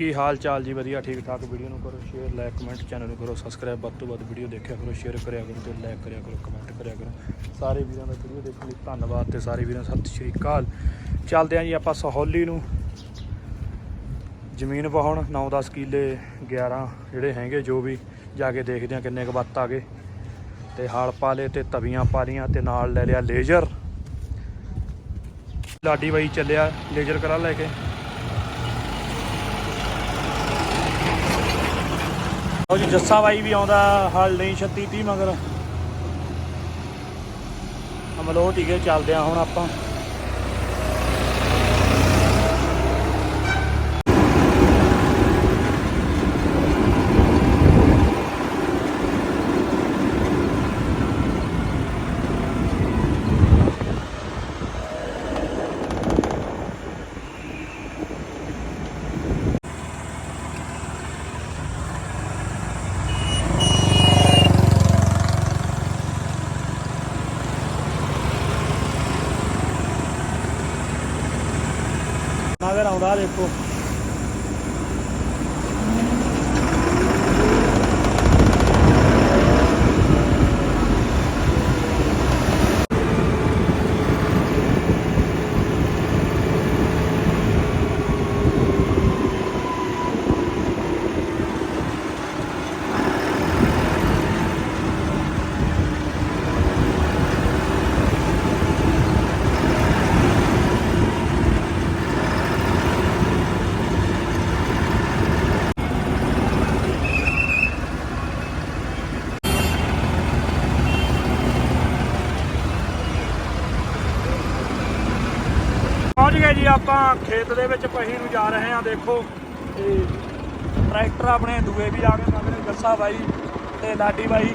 ਕੀ ਹਾਲ ਚਾਲ ਜੀ? ਵਧੀਆ, ਠੀਕ ਠਾਕ। ਵੀਡੀਓ ਨੂੰ ਕਰੋ ਸ਼ੇਅਰ ਲਾਈਕ ਕਮੈਂਟ ਚੈਨਲ ਨੂੰ ਕਰੋ ਸਬਸਕ੍ਰਾਈਬ ਵੱਧ ਤੋਂ ਵੱਧ ਵੀਡੀਓ ਦੇਖਿਆ ਕਰੋ ਸ਼ੇਅਰ ਕਰਿਆ ਕਰੋ ਤੇ ਲਾਈਕ ਕਰਿਆ ਕਰੋ ਕਮੈਂਟ ਕਰਿਆ ਕਰੋ। ਸਾਰੇ ਵੀਰਾਂ ਦਾ ਵੀਡੀਓ ਦੇਖਣ ਲਈ ਧੰਨਵਾਦ ਤੇ ਸਾਰੇ ਵੀਰਾਂ ਨੂੰ ਸਤਿ ਸ਼੍ਰੀ ਅਕਾਲ। ਚੱਲਦੇ ਆਂ ਜੀ ਆਪਾਂ ਸਹੌਲੀ ਨੂੰ। ਜ਼ਮੀਨ ਵਾਹੁਣ 9-10 ਕਿੱਲੇ 11 ਜਿਹੜੇ ਹੈਗੇ, ਜੋ ਵੀ ਜਾ ਕੇ ਦੇਖਦੇ ਆ ਕਿੰਨੇ ਕੁ ਵੱਤ ਆ ਗਏ। ਤੇ ਹਾਲ ਪਾ ਲਏ ਤੇ ਤਵੀਆਂ ਪਾ ਲੀਆਂ ਤੇ ਨਾਲ ਲੈ ਲਿਆ ਲੇਜ਼ਰ। ਲਾਡੀ ਬਾਈ ਚੱਲਿਆ ਲੇਜ਼ਰ ਕਰਾ ਲੈ ਕੇ। ਉਹ ਜੀ, ਜੱਸਾ ਬਾਈ ਵੀ ਆਉਂਦਾ, ਹਾਲ ਨਹੀਂ 36 30 ਮਗਰ। ਅਮਲੋਟ ਹੀ ਗਏ ਚੱਲਦੇ ਆ ਹੁਣ ਆਪਾਂ। ਮਗਰ ਆਉਂਦਾ ਦੇਖੋ ਪਹੁੰਚ ਗਏ ਜੀ ਆਪਾਂ ਖੇਤ ਦੇ ਵਿੱਚ ਪਹੀ ਨੂੰ ਜਾ ਰਹੇ ਹਾਂ, ਦੇਖੋ। ਤੇ ਟਰੈਕਟਰ ਆਪਣੇ ਦੂਏ ਵੀ ਆ ਗਏ ਮਗਰ ਜੱਸਾ ਬਾਈ ਤੇ ਲਾਡੀ ਬਾਈ।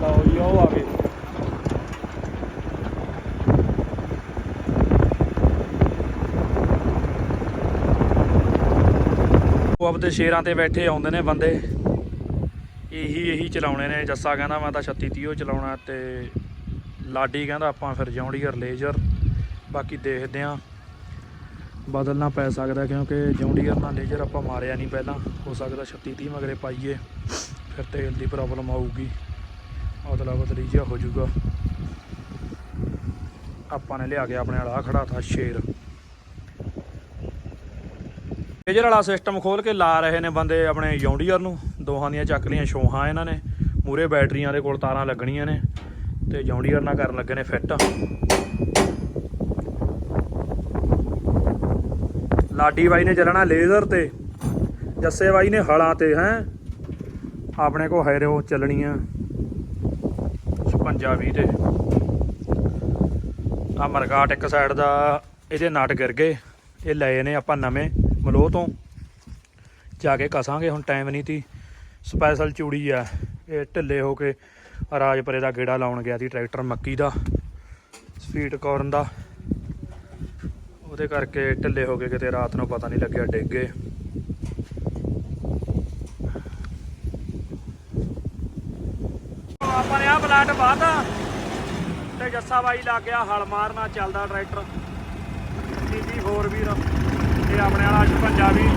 ਲਓ ਜੀ, ਉਹ ਆ ਗਏ। ਉਹ ਆਪਦੇ ਸ਼ੇਰਾਂ ਤੇ ਬੈਠੇ ਆਉਂਦੇ ਨੇ ਬੰਦੇ। ਇਹੀ ਇਹੀ ਚਲਾਉਣੇ ਨੇ, ਜੱਸਾ ਕਹਿੰਦਾ ਮੈਂ ਤਾਂ 36 30 ਚਲਾਉਣਾ ਤੇ ਲਾਡੀ ਕਹਿੰਦਾ ਆਪਾਂ ਫਿਰ ਜੌਂਡੀਅਰ ਲੇਜ਼ਰ ਬਾਕੀ ਦੇਖਦੇ ਆਂ। ਬਦਲਣਾ ਪੈ ਸਕਦਾ ਕਿਉਂਕਿ ਜੌਂਡੀਅਰ ਨਾਲ ਲੇਜ਼ਰ ਆਪਾਂ ਮਾਰਿਆ ਨਹੀਂ ਪਹਿਲਾਂ। ਹੋ ਸਕਦਾ 36 30 ਮਗਰੇ ਪਾਈਏ, ਫਿਰ ਤੇਲ ਦੀ ਪ੍ਰੋਬਲਮ ਆਊਗੀ। ਅਦਲਾ ਬਦਲੀ ਜਿਹਾ ਹੋ ਜਾਊਗਾ। ਆਪਾਂ ਨੇ ਲਿਆ ਕੇ ਆਪਣੇ ਵਾਲਾ ਖੜਾ ਥਾ ਸ਼ੇਰ। ਲੇਜ਼ਰ ਵਾਲਾ ਸਿਸਟਮ ਖੋਲ ਕੇ ਲਾ ਰਹੇ ਨੇ ਬੰਦੇ ਆਪਣੇ ਜੌਂਡੀਅਰ ਨੂੰ। ਦੋਹਾਂ ਦੀਆਂ ਚੱਕ ਲੀਆਂ ਛੋਹਾਂ ਇਹਨਾਂ ਨੇ। ਮੂਰੇ ਬੈਟਰੀਆਂ ਦੇ ਕੋਲ ਤਾਰਾਂ ਲੱਗਣੀਆਂ ਨੇ। ਤੇ ਜੌਂਡੀਅਰ ਨਾਲ ਕਰਨ ਲੱਗੇ ਨੇ ਫਿੱਟ। ਲਾਡੀ ਬਾਈ ਨੇ ਚੱਲਣਾ ਲੇਜ਼ਰ ਤੇ। ਜੱਸੇ ਬਾਈ ਨੇ ਹਲਾਂ ਤੇ, ਹੈ? ਆਪਣੇ ਕੋ ਹੈਰੋ ਚੱਲਣੀਆਂ 56 20 ਤੇ। ਆ ਮਰਗਾਟ ਇੱਕ ਸਾਈਡ ਦਾ, ਇਹਦੇ ਨਟ ਗਿਰ ਗਏ। ਇਹ ਲਏ ਨੇ ਆਪਾਂ ਨਵੇਂ ਮਲੋਹ ਤੋਂ। ਜਾ ਕੇ ਕਸਾਂਗੇ, ਹੁਣ ਟਾਈਮ ਨਹੀਂ ਤੀ। ਸਪੈਸ਼ਲ ਚੂੜੀ ਆ। ਇਹ ਢਿੱਲੇ ਹੋ ਕੇ ਰਾਜਪੁਰੇ ਦਾ ਗੇੜਾ ਲਾਉਣ ਗਿਆ ਸੀ ਟਰੈਕਟਰ ਮੱਕੀ ਦਾ, ਸਪੀਡ ਕਾਰਨ ਦਾ। ਉਹਦੇ ਕਰਕੇ ਢਿੱਲੇ ਹੋ ਗਏ ਕਿਤੇ, ਰਾਤ ਨੂੰ ਪਤਾ ਨਹੀਂ ਲੱਗਿਆ ਡਿੱਗ ਗਏ। ਆਪਾਂ ਨੇ ਆ ਪਲਾਟ ਬਾਤਾ ਤੇ ਜੱਸਾ ਬਾਈ ਲੱਗ ਗਿਆ ਹਲ ਮਾਰਨਾ, ਚੱਲਦਾ ਟਰੈਕਟਰ। ਟੀਜੀ 4 ਵੀਰ, ਇਹ ਆਪਣੇ ਵਾਲਾ ਵੀ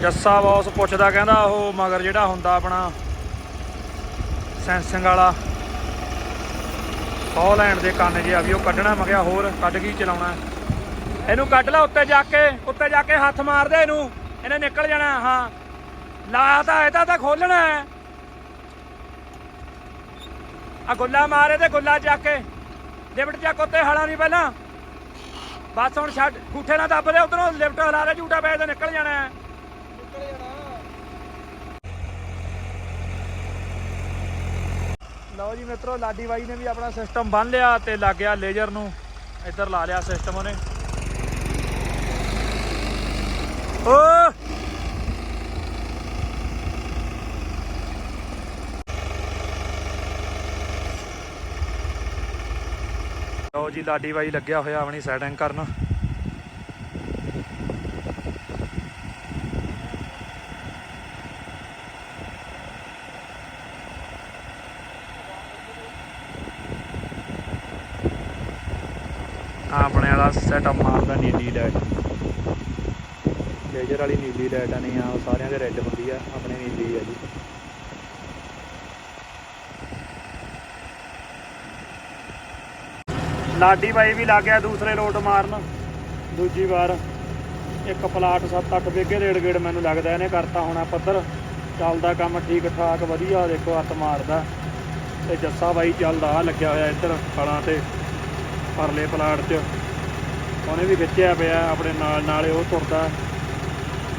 ਜੱਸਾ ਬੌਸ ਪੁੱਛਦਾ ਕਹਿੰਦਾ ਉਹ ਮਗਰ ਜਿਹੜਾ ਹੁੰਦਾ ਆਪਣਾ ਸੈਂਸਿੰਗ ਵਾਲਾ, ਸੌ ਦੇ ਕੰਨ ਜਿਹਾ ਵੀ ਉਹ ਕੱਢਣਾ, ਮੈਂ ਕਿਹਾ ਹੋਰ ਕੱਢ ਕੇ ਚਲਾਉਣਾ। ਇਹਨੂੰ ਕੱਢ ਲੈ ਉੱਤੇ ਜਾ ਕੇ, ਉੱਤੇ ਜਾ ਕੇ ਹੱਥ ਮਾਰ ਦੇ ਇਹਨੂੰ, ਇਹਨੇ ਨਿਕਲ ਜਾਣਾ, ਹਾਂ। ਲਾ ਤਾਂ ਇਹਦਾ ਤਾਂ ਖੋਲਣਾ ਹੈ। ਆ ਗੁੱਲਾ ਮਾਰੇ ਤੇ ਗੁੱਲਾ ਚੱਕ ਕੇ, ਲਿਫਟ ਚੱਕ ਉੱਤੇ ਹਲਾ ਨਹੀਂ ਪਹਿਲਾਂ। ਬਸ ਹੁਣ ਛੱਡ ਗੂਠੇ ਨਾਲ ਦੱਬ ਦੇ ਉਧਰੋਂ, ਲਿਫਟ ਹਲਾ ਦੇ ਝੂਟਾ ਪੈ ਤੇ ਨਿਕਲ ਜਾਣਾ ਹੈ। ਲਓ ਜੀ ਮਿੱਤਰੋ, ਲਾਡੀ ਬਾਈ ਨੇ ਵੀ ਆਪਣਾ ਸਿਸਟਮ ਬੰਨ ਲਿਆ ਤੇ ਲੱਗ ਗਿਆ ਲੇਜ਼ਰ ਨੂੰ। ਇੱਧਰ ਲਾ ਲਿਆ ਸਿਸਟਮ ਉਹਨੇ। ਓ! ਲਓ ਜੀ, ਲਾਡੀ ਬਾਈ ਲੱਗਿਆ ਹੋਇਆ ਆਪਣੀ ਸੈਟਿੰਗ ਕਰਨ। ਆਪਣੇ ਵਾਲਾ ਸੈਟਅਪ ਮਾਰਦਾ ਨੀਲੀ ਲਾਈਟ ਲੇਜ਼ਰ ਵਾਲੀ ਨੀਲੀ ਲਾਈਟ ਆ, ਨਹੀਂ ਆ ਸਾਰਿਆਂ ਦੇ ਰੈੱਡ ਹੁੰਦੀ ਆ, ਆਪਣੇ ਨੀਲੀ ਆ ਜੀ। ਲਾਡੀ ਬਾਈ ਵੀ ਲੱਗ ਗਿਆ ਦੂਸਰੇ ਲੋਟ ਮਾਰਨ। ਦੂਜੀ ਵਾਰ ਇੱਕ ਪਲਾਟ 7-8 ਵਿਗੇ ਰੇੜ ਗੇੜ ਮੈਨੂੰ ਲੱਗਦਾ ਇਹਨੇ ਕਰਤਾ ਹੋਣਾ ਪੱਧਰ। ਚੱਲਦਾ ਕੰਮ ਠੀਕ ਠਾਕ ਵਧੀਆ, ਦੇਖੋ ਹੱਥ ਮਾਰਦਾ। ਤੇ ਜੱਸਾ ਬਾਈ ਚੱਲਦਾ ਲੱਗਿਆ ਹੋਇਆ ਇੱਧਰ, ਫਲਾਂ ਤੇ। ਪਰਲੇ ਪਲਾਟ 'ਚ। ਉਹਨੇ ਵੀ ਖਿੱਚਿਆ ਪਿਆ ਆਪਣੇ ਨਾਲ, ਨਾਲੇ ਉਹ ਤੁਰਦਾ।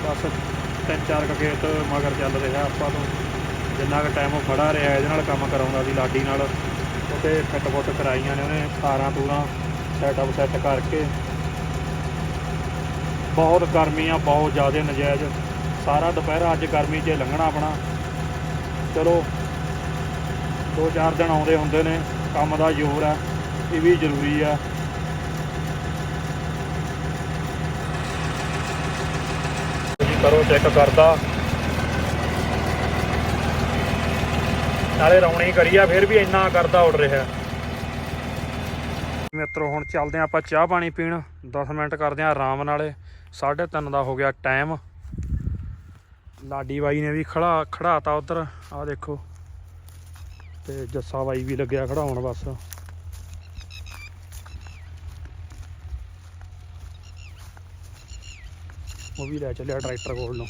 ਬਸ ਤਿੰਨ ਚਾਰ ਕੁ ਖੇਤ ਮਗਰ ਚੱਲ ਰਿਹਾ ਆਪਾਂ ਤੋਂ। ਜਿੰਨਾ ਕੁ ਟਾਈਮ ਉਹ ਖੜਾ ਰਿਹਾ, ਇਹਦੇ ਨਾਲ ਕੰਮ ਕਰਾਉਂਦਾ ਸੀ ਲਾਡੀ ਨਾਲ। ਉਹਤੇ ਫਿੱਟ ਫੁੱਟ ਕਰਾਈਆਂ ਨੇ ਉਹਨੇ, ਤਾਰਾਂ ਤੂਰਾਂ ਸੈਟਅਪ ਸੈੱਟ ਕਰਕੇ। ਬਹੁਤ ਗਰਮੀ ਆ ਬਹੁਤ ਜ਼ਿਆਦਾ ਨਜਾਇਜ਼। ਸਾਰਾ ਦੁਪਹਿਰ ਅੱਜ ਗਰਮੀ 'ਚ ਲੰਘਣਾ ਆਪਣਾ। ਚਲੋ, ਦੋ ਚਾਰ ਦਿਨ ਆਉਂਦੇ ਹੁੰਦੇ ਨੇ, ਕੰਮ ਦਾ ਜ਼ੋਰ ਆ। ਇਹ ਵੀ ਜ਼ਰੂਰੀ ਆ। ਜੀ ਕਰੋ ਚੈੱਕ ਕਰਦਾ। ਨਾਲੇ ਰੌਣੀ ਕਰੀ ਫਿਰ ਵੀ ਇੰਨਾ ਕਰਦਾ ਉੱਡ ਰਿਹਾ। ਮਿੱਤਰੋ, ਹੁਣ ਚੱਲਦੇ ਹਾਂ ਆਪਾਂ ਚਾਹ ਪਾਣੀ ਪੀਣ। 10 ਮਿੰਟ ਕਰਦੇ ਹਾਂ ਆਰਾਮ ਨਾਲੇ। 3:30 ਦਾ ਹੋ ਗਿਆ ਟਾਈਮ ਲਾਡੀ ਬਾਈ ਨੇ ਵੀ ਖੜਾ, ਖੜਾਤਾ ਉਧਰ। ਆਹ ਦੇਖੋ। ਤੇ ਜੱਸਾ ਬਾਈ ਵੀ ਲੱਗਿਆ ਖੜਾਉਣ ਬਸ। ਉਹ ਵੀ ਲੈ ਚੱਲਿਆ ਟਰੈਕਟਰ ਕੋਲ ਨੂੰ।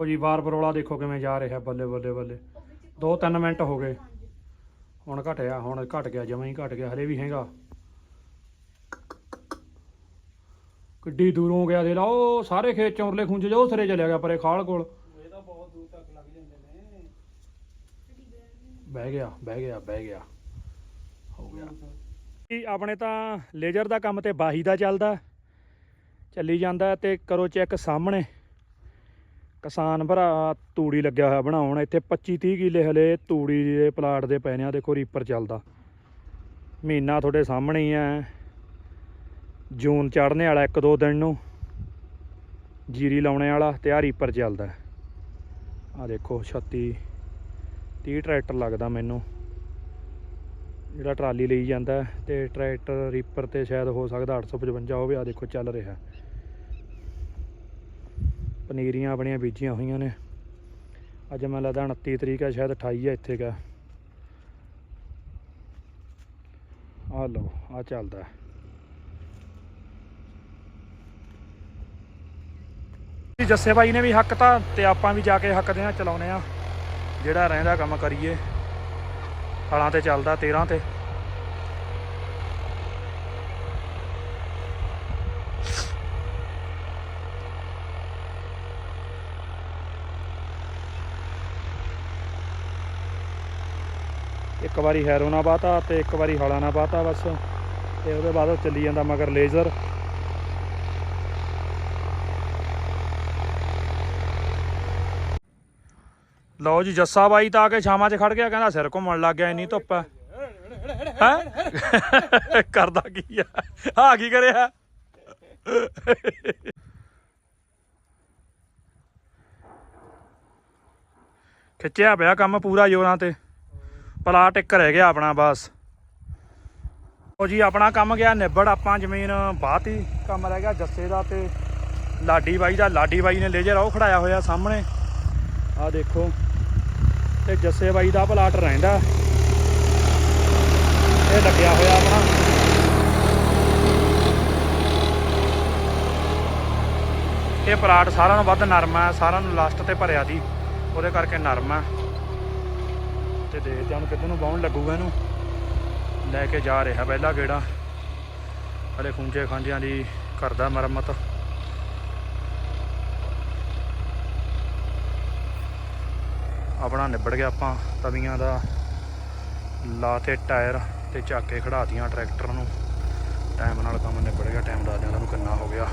ਉਹ ਜੀ ਬਾਰ ਬਰੋਲਾ ਦੇਖੋ ਕਿਵੇਂ ਜਾ ਰਿਹਾ ਬੱਲੇ ਬੱਲੇ ਬੱਲੇ। 2-3 ਮਿੰਟ ਹੋ ਗਏ। ਹੁਣ ਘਟਿਆ ਹੁਣ ਘਟ ਗਿਆ ਜਮਾਂ ਹੀ ਘਟ ਗਿਆ ਹਲੇ ਵੀ ਹੈਗਾ। ਕਿੱਡੀ ਦੂਰੋਂ ਗਿਆ ਦੇ ਲਾ ਉਹ ਸਾਰੇ ਖੇਤ ਚੌਰਲੇ ਖੁੰਝ ਜੋ ਸਿਰੇ ਚਲਿਆ ਗਿਆ ਪਰੇ ਖਾਲ ਕੋਲ। ਬਹਿ ਗਿਆ ਬਹਿ ਗਿਆ ਬਹਿ ਗਿਆ। ਹੋ ਗਿਆ। ਜੀ ਆਪਣੇ ਤਾਂ ਲੇਜ਼ਰ ਦਾ ਕੰਮ ਤੇ ਬਾਹੀ ਦਾ ਚੱਲਦਾ। ਚੱਲੀ ਜਾਂਦਾ ਤੇ ਕਰੋ ਚੈੱਕ ਸਾਹਮਣੇ। ਕਿਸਾਨ ਭਰਾ, ਤੂੜੀ ਲੱਗਿਆ ਹੋਇਆ ਬਣਾਉਣ। ਇੱਥੇ 25 30 ਕਿੱਲੇ ਹਲੇ ਤੂੜੀ ਦੇ ਪਲਾਟ ਦੇ ਪੈ ਨੇ। ਆ ਦੇਖੋ ਰੀਪਰ ਚੱਲਦਾ। ਮਹੀਨਾ ਤੁਹਾਡੇ ਸਾਹਮਣੇ ਹੀ ਹੈ। ਜੂਨ ਚੜ੍ਹਨੇ ਵਾਲਾ ਇੱਕ ਦੋ ਦਿਨ ਨੂੰ। ਜੀਰੀ ਲਾਉਣੇ ਵਾਲਾ ਤੇ ਆ ਰੀਪਰ ਚੱਲਦਾ। ਆ ਦੇਖੋ 36 30 ਟਰੈਕਟਰ ਲੱਗਦਾ ਮੈਨੂੰ। ਜਿਹੜਾ ਟਰਾਲੀ ਲਈ ਜਾਂਦਾ ਹੈ ਤੇ ਟਰੈਕਟਰ, ਰੀਪਰ ਤੇ ਸ਼ਾਇਦ ਹੋ ਸਕਦਾ 855 ਹੋਵੇ ਆ ਦੇਖੋ ਚੱਲ ਰਿਹਾ ਪਨੀਰੀਆਂ ਆਪਣੀਆਂ ਬੀਜੀਆਂ ਹੋਈਆਂ ਨੇ। ਅੱਜ ਮੈਨੂੰ ਲੱਗਦਾ 29 ਤਰੀਕ ਹੈ, ਸ਼ਾਇਦ 28 ਹੈ ਇੱਥੇ ਕਾ। ਆ ਲਓ ਆ ਚੱਲਦਾ ਜੀ ਜੱਸੇ ਬਾਈ ਨੇ ਵੀ ਹੱਕ ਤਾਂ, ਤੇ ਆਪਾਂ ਵੀ ਜਾ ਕੇ ਹੱਕਦੇ ਆ ਚਲਾਉਨੇ ਆ ਜਿਹੜਾ ਰਹਿੰਦਾ ਕੰਮ ਕਰੀਏ। ਹਲਾਂ ਤੇ ਚੱਲਦਾ 13 ਤੇ। ਇੱਕ ਵਾਰੀ ਹੈਰੋ ਨਾ ਬਾਤਾ ਤੇ ਇੱਕ ਵਾਰੀ ਹਲਾ ਨਾ ਬਾਤਾ ਬਸ। ਤੇ ਉਹਦੇ ਬਾਅਦ ਚੱਲੀ ਜਾਂਦਾ ਮਗਰ ਲੇਜ਼ਰ। ਲਓ ਜੀ, ਜੱਸਾ ਬਾਈ ਤਾਂ ਆ ਕੇ ਛਾਵਾਂ 'ਚ ਖੜ ਗਿਆ, ਕਹਿੰਦਾ ਸਿਰ ਘੁੰਮਣ ਲੱਗ ਗਿਆ, ਇੰਨੀ ਧੁੱਪ ਹੈ। ਹੈ? ਕਰਦਾ ਕੀ ਆ? ਆ ਕੀ ਕਰਿਆ? ਖਿੱਚਿਆ ਪਿਆ ਕੰਮ ਪੂਰਾ ਜੋਰਾਂ ਤੇ। ਪਲਾਟ ਇੱਕ ਰਹਿ ਗਿਆ ਆਪਣਾ, ਬਸ। ਉਹ ਜੀ, ਆਪਣਾ ਕੰਮ ਗਿਆ ਨਿਬੜ, ਆਪਾਂ ਜ਼ਮੀਨ ਬਾਤੀ ਕੰਮ ਰਹਿ ਗਿਆ ਜੱਸੇ ਦਾ ਤੇ ਲਾਡੀ ਬਾਈ ਦਾ। ਲਾਡੀ ਬਾਈ ਨੇ ਲੇਜਰ ਉਹ ਖੜਾਇਆ ਹੋਇਆ ਸਾਹਮਣੇ। ਆ ਦੇਖੋ। ਤੇ ਜੱਸੇ ਬਾਈ ਦਾ ਪਲਾਟ ਰਹਿੰਦਾ। ਇਹ ਲੱਗਿਆ ਹੋਇਆ ਆਪਣਾ। ਇਹ ਪਲਾਟ ਸਾਰਿਆਂ ਨੂੰ ਵੱਧ ਨਰਮ ਹੈ, ਸਾਰਿਆਂ ਨੂੰ ਲਾਸਟ ਤੇ ਭਰਿਆ ਦੀ ਉਹਦੇ ਕਰਕੇ ਨਰਮ ਹੈ। ਤੇ ਦੇਖਦੇ ਹਾਂ ਕਿੱਧਰ ਨੂੰ ਬਾਉਣ ਲੱਗੂਗਾ ਇਹਨੂੰ। ਲੈ ਕੇ ਜਾ ਰਿਹਾ ਪਹਿਲਾ ਗੇੜਾ। ਹਲੇ ਖੁੰਝੇ ਖਾਂਜਿਆਂ ਦੀ ਕਰਦਾ ਮੁਰੰਮਤ। ਆਪਣਾ ਨਿਬੜ ਗਿਆ ਆਪਾਂ, ਤਵੀਆਂ ਦਾ ਲਾ ਤੇ ਟਾਇਰ ਤੇ ਝਾਕੇ ਖੜਾਤੀਆਂ ਟਰੈਕਟਰ ਨੂੰ। ਟਾਈਮ ਨਾਲ ਕੰਮ ਨਿਬੜ ਗਿਆ ਟਾਈਮ ਦੱਸ ਦਿਆਂ ਤੁਹਾਨੂੰ ਕਿੰਨਾ ਹੋ ਗਿਆ।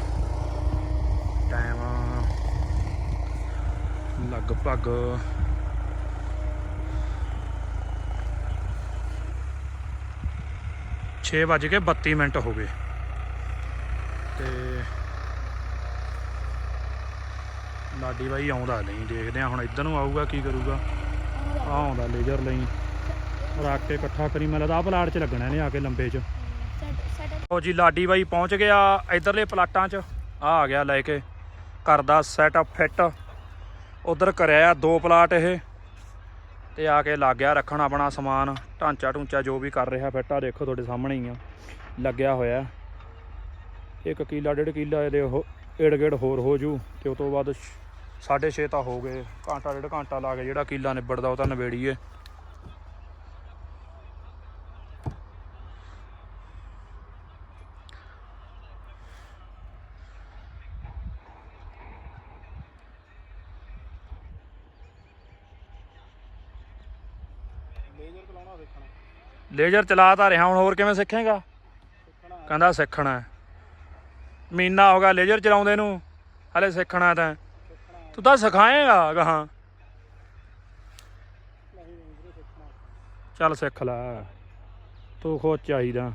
ਟਾਈਮ ਲਗਭਗ 6:32 ਮਿੰਟ ਹੋ ਗਏ। ਤੇ ਲਾਡੀ ਬਾਈ ਆਉਂਦਾ ਨਹੀਂ, ਦੇਖਦੇ ਆ ਹੁਣ ਇੱਧਰ ਨੂੰ ਆਊਗਾ, ਕੀ ਕਰੂਗਾ। ਆ ਆਉਂਦਾ ਲੇਜ਼ਰ ਲਈ। ਰੱਖ ਕੇ ਇਕੱਠਾ ਕਰੀ ਮੈਂ ਲੱਗਦਾ ਆਹ ਪਲਾਟ 'ਚ ਲੱਗਣਾ ਇਹਨੇ ਆ ਕੇ ਲੰਬੇ 'ਚ। ਉਹ ਜੀ, ਲਾਡੀ ਬਾਈ ਪਹੁੰਚ ਗਿਆ ਇਧਰਲੇ ਪਲਾਟਾਂ 'ਚ। ਆ ਆ ਗਿਆ ਲੈ ਕੇ ਕਰਦਾ ਸੈਟਅਪ ਫਿੱਟ ਉਧਰ ਕਰਿਆ ਦੋ ਪਲਾਟ ਇਹ। ਤੇ ਆ ਕੇ ਲੱਗ ਗਿਆ ਰੱਖਣ ਆਪਣਾ ਸਮਾਨ, ਢਾਂਚਾ ਢੂੰਚਾ ਜੋ ਵੀ ਕਰ ਰਿਹਾ ਫਿੱਟ ਆ, ਦੇਖੋ ਤੁਹਾਡੇ ਸਾਹਮਣੇ ਹੀ ਆ। ਲੱਗਿਆ ਹੋਇਆ ਇੱਕ ਕਿੱਲਾ, ਡੇਢ ਕਿੱਲਾ ਇਹਦੇ ਉਹ ਏੜ ਗੇੜ ਹੋਰ ਹੋ ਜੂ, ਤੇ ਉਸ ਤੋਂ ਬਾਅਦ 6.5 ਤਾਂ ਹੋ ਗਏ। ਘੰਟਾ ਡੇਢ ਘੰਟਾ ਲਾ ਕੇ ਜਿਹੜਾ ਕਿੱਲਾ ਨਿਬੜਦਾ ਉਹ ਤਾਂ ਨਵੇੜੀਏ ਲੇਜ਼ਰ ਚਲਾਉਣਾ ਸਿੱਖਣਾ। ਲੇਜ਼ਰ ਚਲਾ ਤਾਂ ਰਿਹਾ ਹੁਣ ਹੋਰ ਕਿਵੇਂ ਸਿੱਖੇਗਾ? ਕਹਿੰਦਾ ਸਿੱਖਣਾ। ਮਹੀਨਾ ਹੋ ਗਿਆ ਲੇਜ਼ਰ ਚਲਾਉਂਦੇ ਨੂੰ ਹਲੇ ਸਿੱਖਣਾ ਤਾਂ। ਤੂੰ ਤਾਂ ਸਿਖਾਏਗਾ ਗਾਹਾਂ। ਚੱਲ ਸਿੱਖ ਲੈ। ਤੂੰ ਖੁਦ ਚਾਹੀਦਾ।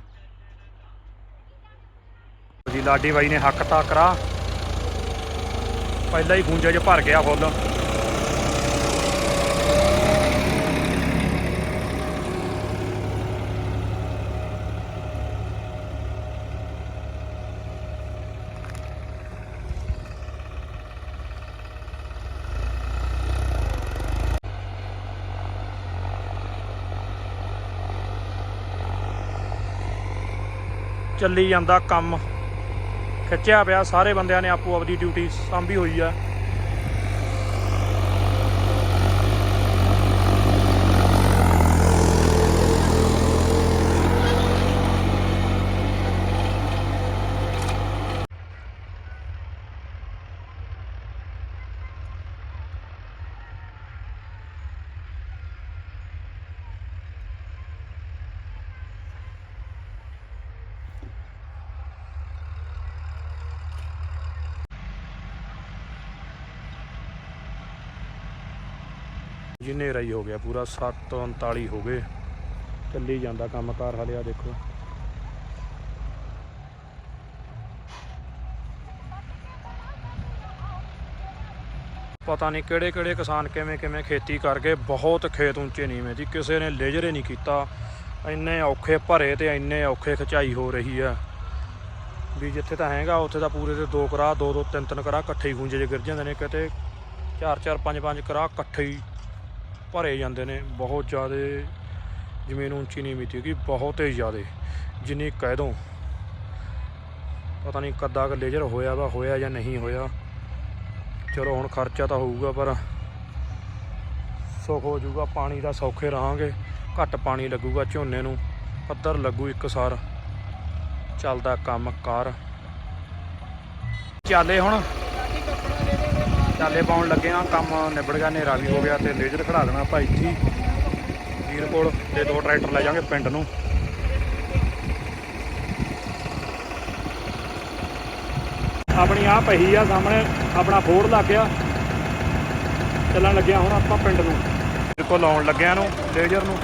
ਜੀ ਲਾਡੀ ਬਾਈ ਨੇ ਹੱਕ ਤਾਂ ਕਰਾ। ਪਹਿਲਾਂ ਹੀ ਗੂੰਜੇ 'ਚ ਭਰ ਗਿਆ ਫੁੱਲ। ਚੱਲੀ ਜਾਂਦਾ ਕੰਮ। ਖਿੱਚਿਆ ਪਿਆ ਸਾਰੇ ਬੰਦਿਆਂ ਨੇ ਆਪੋ ਆਪਦੀ ਡਿਊਟੀ ਸਾਂਭੀ ਹੋਈ ਆ। ਜੀ ਹਨੇਰਾ ਹੀ ਹੋ ਗਿਆ ਪੂਰਾ 7:39 ਹੋ ਗਏ। ਚੱਲੀ ਜਾਂਦਾ ਕੰਮਕਾਰ ਆ ਦੇਖੋ। ਪਤਾ ਨਹੀਂ ਕਿਹੜੇ ਕਿਹੜੇ ਕਿਸਾਨ ਕਿਵੇਂ ਕਿਵੇਂ ਖੇਤੀ ਕਰ ਗਏ। ਬਹੁਤ ਖੇਤ ਉੱਚੇ ਨੀਵੇਂ ਜੀ, ਕਿਸੇ ਨੇ ਲੇਜਰੇ ਨਹੀਂ ਕੀਤਾ। ਇੰਨੇ ਔਖੇ ਭਰੇ ਤੇ ਇੰਨੇ ਔਖੇ ਖਚਾਈ ਹੋ ਰਹੀ ਆ। ਵੀ ਜਿੱਥੇ ਤਾਂ ਹੈਗਾ, ਉੱਥੇ ਤਾਂ ਪੂਰੇ ਦੇ ਦੋ ਕਰਾ ਦੋ ਦੋ, ਤਿੰਨ ਤਿੰਨ ਕਰਾ ਇਕੱਠੇ ਹੀ ਗੁੰਜੇ 'ਚ ਗਿਰ ਜਾਂਦੇ ਨੇ। ਕਿਤੇ ਚਾਰ ਚਾਰ, ਪੰਜ ਪੰਜ ਕਰਾ ਇਕੱਠੇ ਹੀ ਭਰੇ ਜਾਂਦੇ ਨੇ, ਬਹੁਤ ਜ਼ਿਆਦਾ ਜ਼ਮੀਨ ਉੱਚੀ ਨਹੀਂ ਮਿੱਤੀ ਕਿ ਬਹੁਤ ਹੀ ਜ਼ਿਆਦਾ, ਜਿੰਨੀ ਕਹਿ ਦੋ ਪਤਾ ਨਹੀਂ ਕਦਾਂ ਕੁ ਲੇਜ਼ਰ ਹੋਇਆ ਵਾ, ਹੋਇਆ ਜਾਂ ਨਹੀਂ ਹੋਇਆ। ਚਲੋ ਹੁਣ ਖਰਚਾ ਤਾਂ ਹੋਊਗਾ, ਪਰ ਸੁੱਖ ਹੋ ਜਾਊਗਾ, ਪਾਣੀ ਦਾ ਸੌਖੇ ਰਹਾਂਗੇ, ਘੱਟ ਪਾਣੀ ਲੱਗੂਗਾ ਝੋਨੇ ਨੂੰ, ਪੱਧਰ ਲੱਗੂ ਇੱਕ ਸਾਰ, ਚੱਲਦਾ ਕੰਮ ਕਾਰ। ਚੱਲੇ ਹੁਣ ਚਾਲੇ ਪਾਉਣ ਲੱਗੇ ਆ ਕੰਮ ਨਿਬੜ ਗਿਆ, ਹਨੇਰਾ ਵੀ ਹੋ ਗਿਆ ਤੇ ਲੇਜ਼ਰ ਖੜਾ ਦੇਣਾ ਭਾਈ ਜੀ ਵੀਰ ਕੋਲ ਤੇ ਦੋ ਟਰੈਕਟਰ ਲੈ ਜਾਾਂਗੇ ਪਿੰਡ ਨੂੰ। ਆਪਣੀ ਆ ਪਹੀ ਆ, ਸਾਹਮਣੇ ਆਪਣਾ ਫੋੜ ਲੱਗ ਗਿਆ। ਚੱਲਣ ਲੱਗਿਆ ਹੁਣ ਆਪਾਂ ਪਿੰਡ ਨੂੰ। ਬਿਲਕੁਲ ਕੋਲ ਲਾਉਣ ਲੱਗਿਆ ਨੂੰ, ਲੇਜ਼ਰ ਨੂੰ।